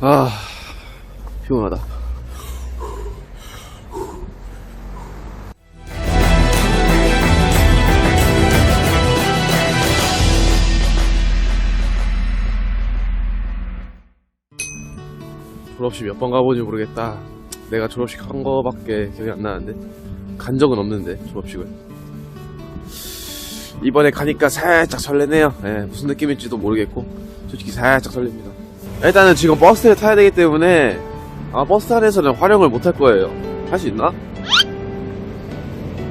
아, 피곤하다. 졸업식 몇 번 가본지 모르겠다. 내가 졸업식 한 거밖에 기억이 안 나는데. 간 적은 없는데, 졸업식을. 이번에 가니까 살짝 설레네요. 예, 무슨 느낌일지도 모르겠고, 솔직히 살짝 설렙니다. 일단은 지금 버스를 타야 되기 때문에, 아, 버스 안에서는 활용을 못할 거예요. 할 수 있나?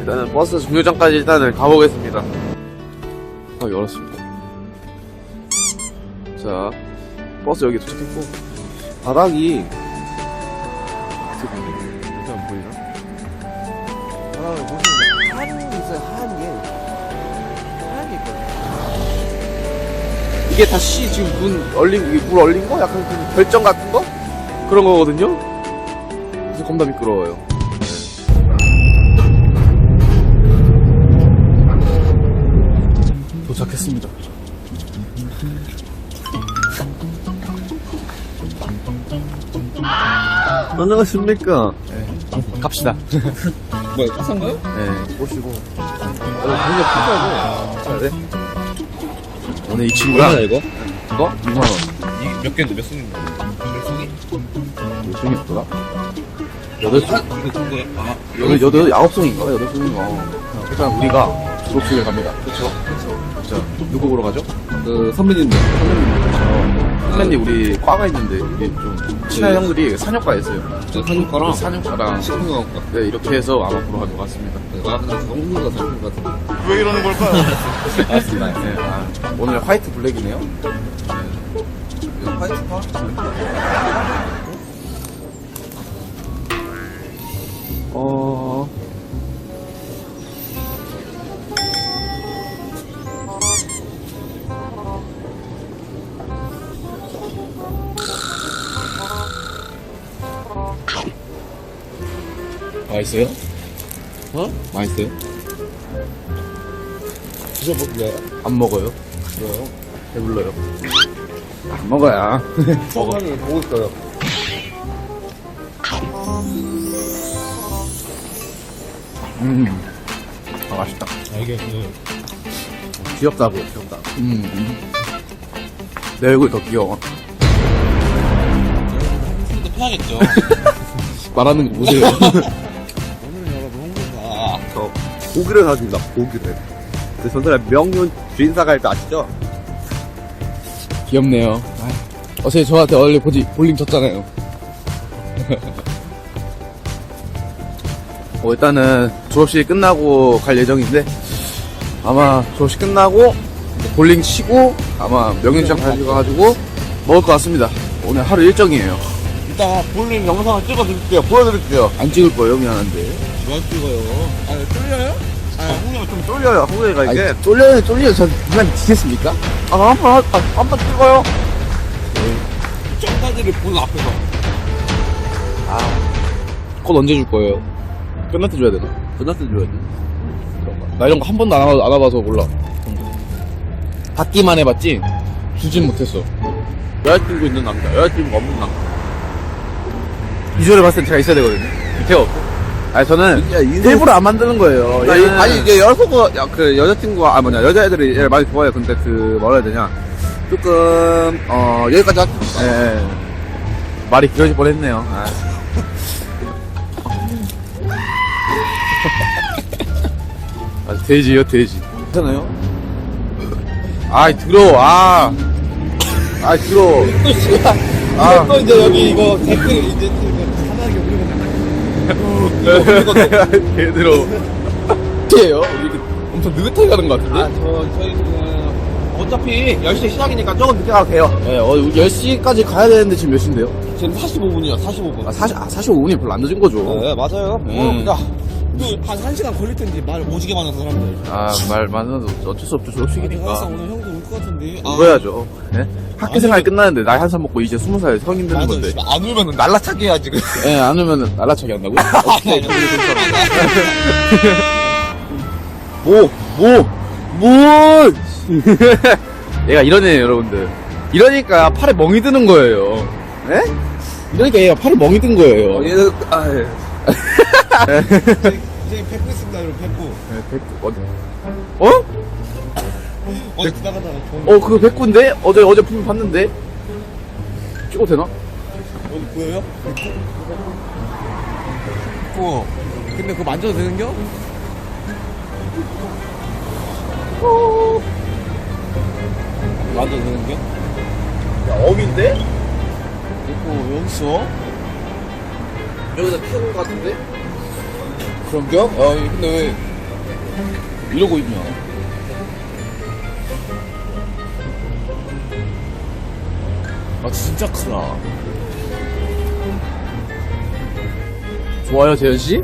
일단은 버스 종료장까지 일단은 가보겠습니다. 아, 열었습니다. 자, 버스 여기 도착했고, 바닥이, 이게 다시 지금 문 얼린, 이게 물 얼린 거? 약간 그 결정 같은 거? 그런 거거든요? 그래서 겁나 미끄러워요. 도착했습니다. 안녕하십니까? 네, 갑시다. 뭐야, 꽉산 거요? 네, 꼬시고. 오늘 굉장히 크다고. 자, 네. 오늘 이 친구랑 이거? 이거 2만원. 이게 몇 개인데, 몇 송인데? 몇 송이? 몇 송이었더라? 여덟 송? 이거 큰 거야? 아, 여덟, 여덟, 아홉 송인가? 여덟 송인가? 일단 우리가 졸업식을 갑니다. 그쵸? 자, 누구 보러 가죠? 그, 선배님들. 선배님, 우리 과가 있는데, 이게 좀, 친한 형들이 산역가에 있어요. 저 산육과랑 산역가랑, 식품과학과. 네, 이렇게 해서 아마 보러 갈것 같습니다. 아, 가 잘못 것 같은데. 왜 이러는 걸까요? 맞습니다. 네, 아, 오늘 화이트 블랙이네요. 이거 화이트 파? 어. 맛있어요? 어? 맛있어요? 드셔볼래요? 안 먹어요. 왜요? 배불러요. 안 먹어야. 초반에 보고 있어요. 음. 아, 맛있다. 아, 이게 그, 귀엽다고, 귀엽다. 음. 내 얼굴 더 귀여워. 또 패야겠죠. 말하는 거 보세요. 저 고기를 사줍니다. 고기를. 근데 전설의 명륜 주인사가 일때 아시죠? 귀엽네요. 어제 저한테 원래 보지, 볼링 쳤잖아요. 어, 일단은 졸업식이 끝나고 갈 예정인데, 아마 졸업식 끝나고, 볼링 치고, 아마 명륜시장 가가지고, 먹을 것 같습니다. 오늘 하루 일정이에요. 이따 볼링 영상을 찍어드릴게요. 보여드릴게요. 안 찍을 거예요, 미안한데. 뭐 찍어요? 아, 뚫려요? 아, 홍이가 좀 쫄려요. 홍이가 이게. 아니, 쫄려요, 쫄려요. 전 그냥 지겠습니까? 아, 한 번, 한, 한번 찍어요. 점까지를 본 앞에서. 곧 언제 줄 거예요? 끝날 때 줘야 되나? 끝났을 때 줘야지. 나 이런 거 한 번도 안, 와- 안 와봐서 몰라. 받기만 해봤지, 주진 못했어. 여자친구 있는 남자, 여자친구 없는 남자. 비주얼을 봤을 때 제가 있어야 되거든요. 밑에가 없고. 아니, 저는 야, 인생- 일부러 안 만드는 거예요. 아니, 얘는 아니, 이게 여자친구, 야, 그, 여자친구가, 아, 뭐냐, 여자애들이 얘를 많이 좋아해요. 근데 그, 뭐라 해야 되냐. 조금, 어, 여기까지 할게요. 예, 예. 말이 길어질 뻔했네요. 아. 아, 돼지요, 돼지. 괜찮아요? 아이, 들어, 아. 아이, 들어. 아. 또 이제 여기 이거 댓글 이제 하나하게 올리고 개들어. 어떻게요? 우리 엄청 느긋하게 가는 것 같은데? 아, 저, 저희 지금, 어차피 10시 시작이니까 조금 늦게 가도 돼요. 네, 어, 10시까지 가야 되는데 지금 몇 시인데요? 지금 45분이요, 45분. 아, 40, 아, 45분이 별로 안 늦은 거죠. 네, 맞아요. 음. 야, 그한 1시간 걸릴 텐데 말 오지게 많아서 사람들. 아, 말 많아도 어쩔 수 없죠. 졸업식이니까. 항상 오늘 형도 올것 같은데. 아, 울어야죠. 예? 학교 생활이 끝나는데 나이 한 살 먹고 이제 20살 성인 되는 맞아, 건데. 씨발, 안 울면은 날라차게 해야 지금. 예, 안 울면은 날라차기 한다고? 아니, 아니, 뭐, 뭐, 뭘! 얘가 애예요, 여러분들. 이러니까 팔에 멍이 드는 거예요. 네? 이러니까 얘가 팔을 멍이 든 거예요. 어, 얘는, 아, 예. 이제 팩구 있습니다, 여러분. 네, 백구, 어디? 어? 어디 지나가다가 본 어, 그거 백구인데? 어제, 어제 분명 봤는데? 찍어도 되나? 어디 보여요? 팩구. 근데 그거 만져도 되는겨? 만져도 되는겨? 야, 어민데? 팩구, 여기 있어? 여기다 피우는 것 같은데? 그런겨? 어, 근데 왜 이러고 있냐? 아, 진짜 크다. 좋아요, 재현씨?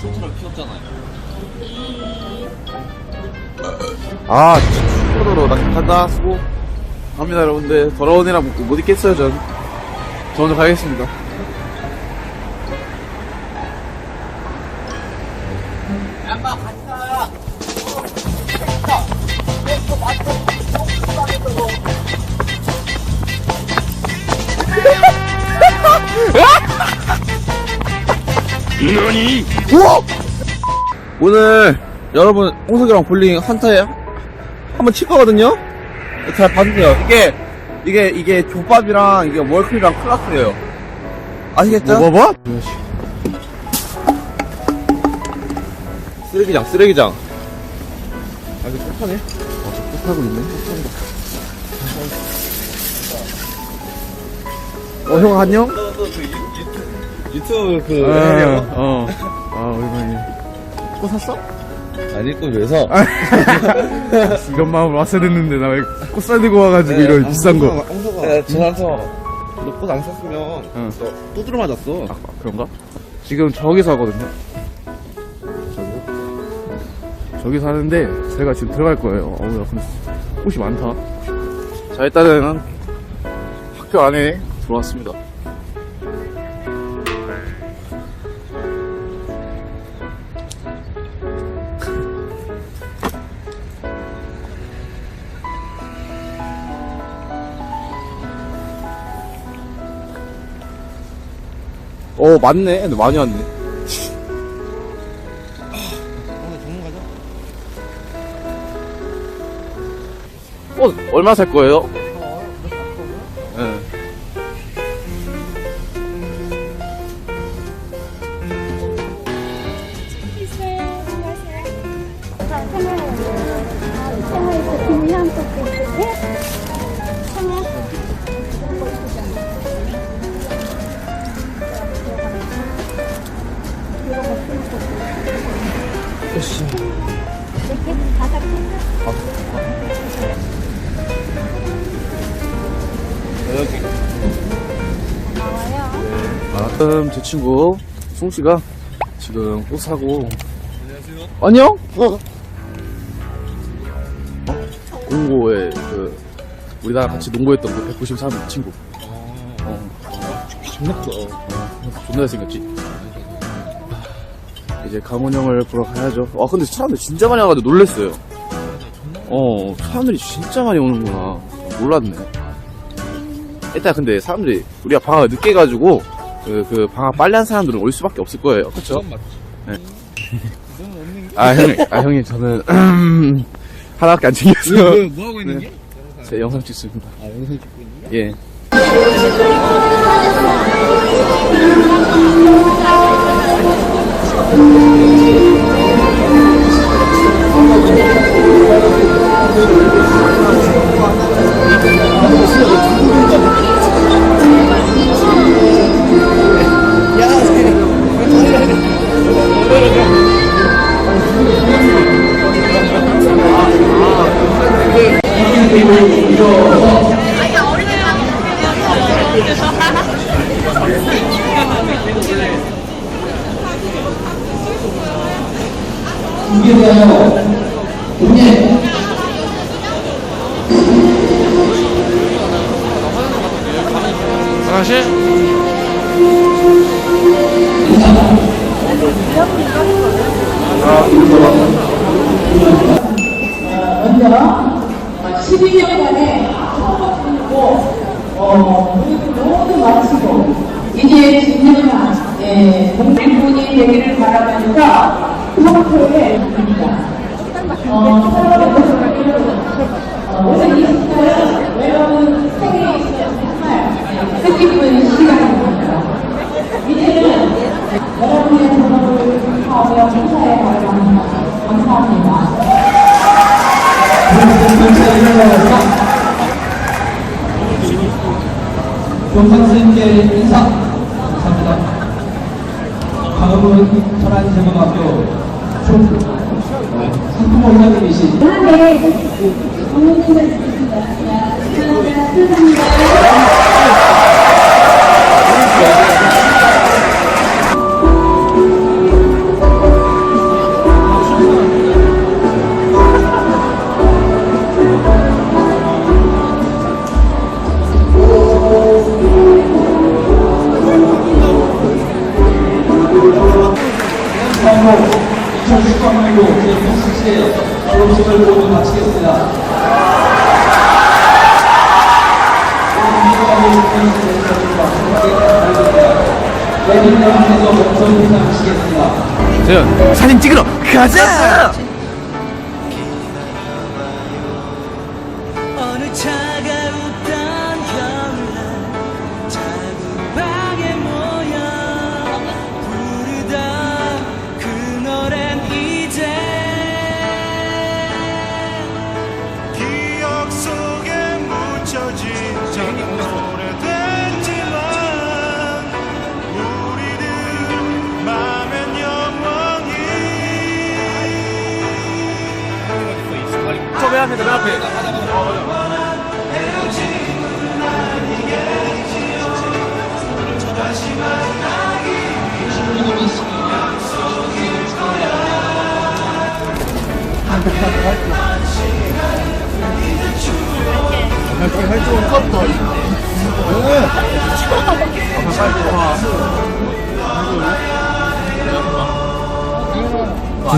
손처럼 키웠잖아요. 아, 나 간다, 수고. 갑니다, 여러분들. 더러운 애랑 못, 못 있겠어요, 전. 저 먼저 가겠습니다. 우와! 오늘 여러분 홍석이랑 볼링 한타에 한번 칠 거거든요. 잘 봐주세요. 이게 이게 이게 족밥이랑 이게 월클이랑 클라스예요. 아시겠죠? 뭐 뭐? 쓰레기장 쓰레기장. 아, 이거 폭탄해? 어, 폭하고 있네. 어, 형 안녕? 유튜브 그, 어. 아, 오랜만이네. 또 샀어? 아니, 또왜 사? 이런 마음으로 왔어야 됐는데 나 왜 꽃 사들고 와가지고 이런 비싼 거 홍서가, 전화서 너꽃 안 샀으면, 응. 너 두드려 맞았어. 아, 그런가? 지금 저기서 하거든요. 저기 사는데 제가 지금 들어갈 거예요 어우 야 근데 꽃이 많다 자, 일단은 학교 안에 들어왔습니다. 어, 맞네. 많이 왔네. 오늘 정문 가자. 어, 얼마 살 거예요? 지금 제 친구 송씨가 지금 꽃 사고. 안녕하세요. 안녕 공고에 그 우리나라 같이 농구했던 그 193 친구. 어, 존나 커. 존나 잘생겼지? 이제 강원 형을 보러 가야죠. 와 근데 사람들 진짜 많이 와가지고 놀랬어요. 어 사람들이 진짜 많이 오는구나. 몰랐네. 일단 근데 사람들이 우리가 방학을 늦게 가지고 그, 그 방학 빨리 한 사람들은 올 수밖에 없을 거예요 그쵸? 네. 아 형님 아 형님 저는 하나밖에 안 챙겼어요 뭐 하고 있는 게? 제 영상 찍습니다 아, 영상 찍고 있는 게? 예 먼저 12년간의 성과 중이고 어, 모두 마치고 이제 진정한 예, 공부분이 되기를 바라면서 성토를 드립니다. 어, 어, 오늘 이 시간은 여러분 생에 있어서 정말 뜻깊은 시간입니다. 이제는 여러분의 전업을 축하하며 행사에 가려합니다. 감사합니다. 교사 선생님께 인사 감사합니다. 다음은 천안제고등학교 총 상품원장님이신 네. 너무 수고하셨습니다. 감사합니다. 상호 2019학년도 제6시에 졸업식을 모두 마치겠습니다. 내년 사진 찍으러 가자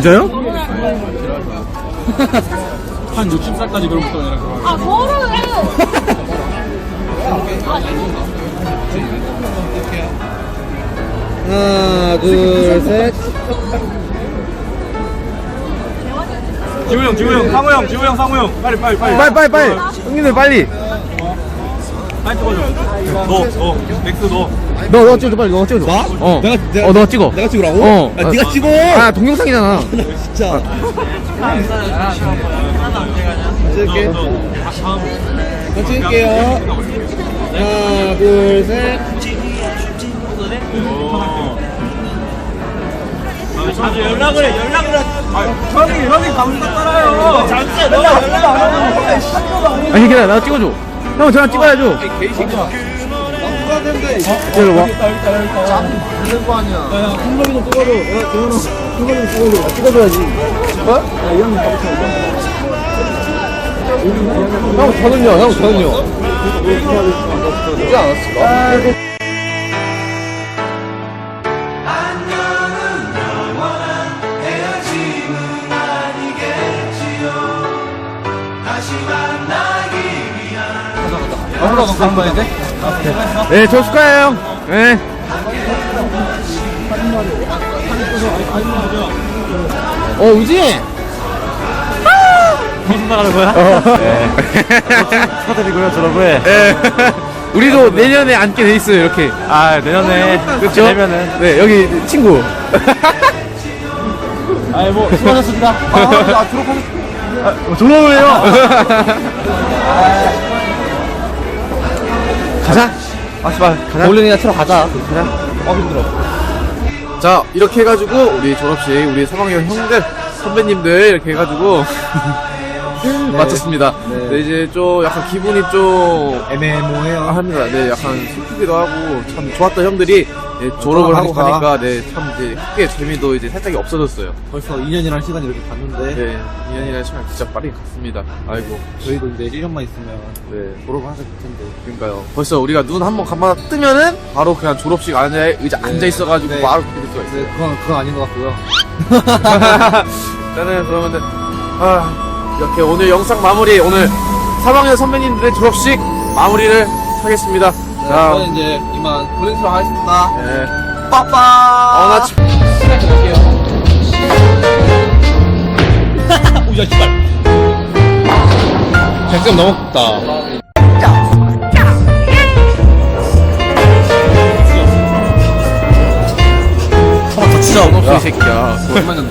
진짜요? 한 60살까지 그럼 못 내라. 아, 뭐를 해! 하나, 둘, 셋. 지우 형, 지우 형, 상우 형, 지우 형, 상우 형. 빨리, 빨리, 빨리. 빨리, 빨리, 빨리. 형님들 빨리. 빨리 찍어줘. 너, 너, 맥스 너. 너, 너 찍어줘, 빨리. 너 찍어줘. 나? 어. 내가, 내가, 어, 너 찍어. 내가 찍으라고? 어. 아, 네가 찍어! 아, 동영상이잖아. 진짜. 찍을게. 저 찍을게요. 하나, 둘, 셋. 자주 연락을 해, 연락을 해. 아, 형이, 형이 감사하잖아요. 잠시 연락, 연락 안 하면 아니, 기다려. 나 찍어줘. 형, 저랑 찍어야죠. 누가 된대. 기다려 봐. 되는 거 아니야. 야, 한 번이 좀 찍어줘. 야, 재현아. 한 번이 좀 찍어줘. 아, 찍어줘야지. 어? 야, 이 형님 가보자. 형, 저는요, 형, 저는요. 그지 않았을까? 로 가는 거야, 이제? 네, 저 축하해요. 네. 어, 우지! 무슨 나가는 거야? 축하드리고요, 졸업을. 네. 우리도 내년에 앉게 돼 있어요, 이렇게. 아, 내년에. 그렇죠? 되면은. 네, 여기 친구. 아이, 뭐, 수고하셨습니다. 아, 졸업하고 어, 졸업을 해요. 가자. 아, 씨발. 가자. 올린이나 틀어 가자. 어 힘들어 자 이렇게 해가지고 우리 졸업식 우리 3학년 형들 선배님들 이렇게 해가지고 마쳤습니다 네. 이제 좀 약간 기분이 좀 애매모호해요 합니다 네 약간 슬프기도 하고 참 좋았던 형들이 네, 졸업을 하고 가니까. 가니까 네참 이제 크게 재미도 이제 살짝 없어졌어요 벌써 2년이라는 시간이 이렇게 갔는데 네 2년이라는 시간 진짜 빠르게 갔습니다 아이고 저희도 이제 1년만 있으면 네 졸업을 하게 될 텐데 그러니까요. 벌써 우리가 눈 한번 감아 뜨면은 바로 그냥 졸업식 안에 의자 앉아 있어가지고 네. 바로 될 수가 있어요. 네, 그건 그건 아닌 것 같고요. 일단은 그러면은 아 이렇게 오늘 영상 마무리 오늘 3학년 선배님들의 졸업식 마무리를 하겠습니다. 자, 저는 이제 이만 볼링스로 하겠습니다. 네. 빠빠! 어, 나 지- 오야 씨발. 100점 넘었다. 진짜 어놈 이 새끼야. 얼마 전에